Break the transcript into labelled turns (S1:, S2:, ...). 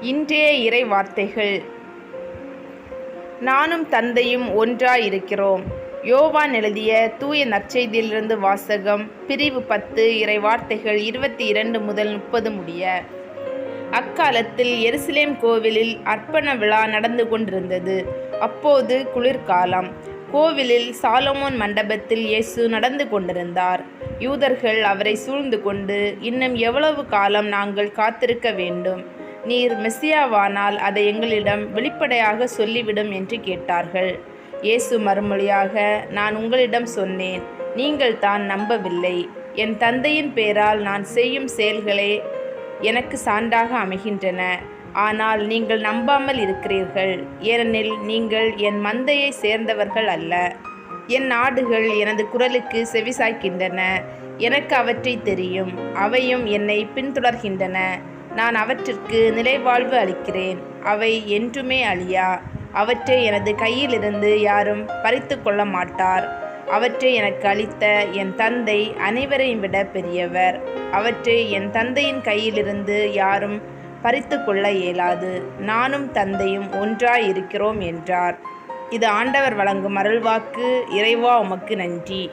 S1: இன்றைய இறை வார்த்தைகள் நானும் தந்தையும் ஒன்றாயிருக்கிறோம். யோவான் எழுதிய தூய நற்செய்தியிலிருந்து வாசகம் பிரிவு பத்து இறை வார்த்தைகள் இருபத்தி இரண்டு முதல் முப்பது முடிய. அக்காலத்தில் எருசலேம் கோவிலில் அர்ப்பண விழா நடந்து கொண்டிருந்தது. அப்போது குளிர்காலம். கோவிலில் சாலமோன் மண்டபத்தில் இயேசு நடந்து கொண்டிருந்தார். யூதர்கள் அவரை சூழ்ந்து கொண்டு இன்னும் எவ்வளவு காலம் நாங்கள் காத்திருக்க வேண்டும்? நீர் மெஸ்ஸியாவானால் அதை எங்களிடம் வெளிப்படையாக சொல்லிவிடும் என்று கேட்டார்கள். இயேசு மறுமொழியாக நான் உங்களிடம் சொன்னேன் நீங்கள் தான் நம்பவில்லை. என் தந்தையின் பேரால் நான் செய்யும் செயல்களே எனக்கு சான்றாக அமைகின்றன. ஆனால் நீங்கள் நம்பாமல் இருக்கிறீர்கள். ஏனெனில் நீங்கள் என் மந்தையை சேர்ந்தவர்கள் அல்ல. என் நாடுகள் எனது குரலுக்கு செவிசாய்க்கின்றன. எனக்கு அவற்றை தெரியும். அவையும் என்னை பின்தொடர்கின்றன. நான் அவற்றிற்கு நிலைவாழ்வு அளிக்கிறேன். அவை என்றுமே அழியா? அவற்றை எனது கையிலிருந்து யாரும் பறித்து கொள்ள மாட்டார். அவற்றை எனக்கு அளித்த என் தந்தை அனைவரையும் விட பெரியவர். அவற்றை என் தந்தையின் கையிலிருந்து யாரும் பறித்து கொள்ள இயலாது. நானும் தந்தையும் ஒன்றாய் இருக்கிறோம் என்றார். இது ஆண்டவர் வழங்கும் அருள்வாக்கு. இறைவா உமக்கு நன்றி.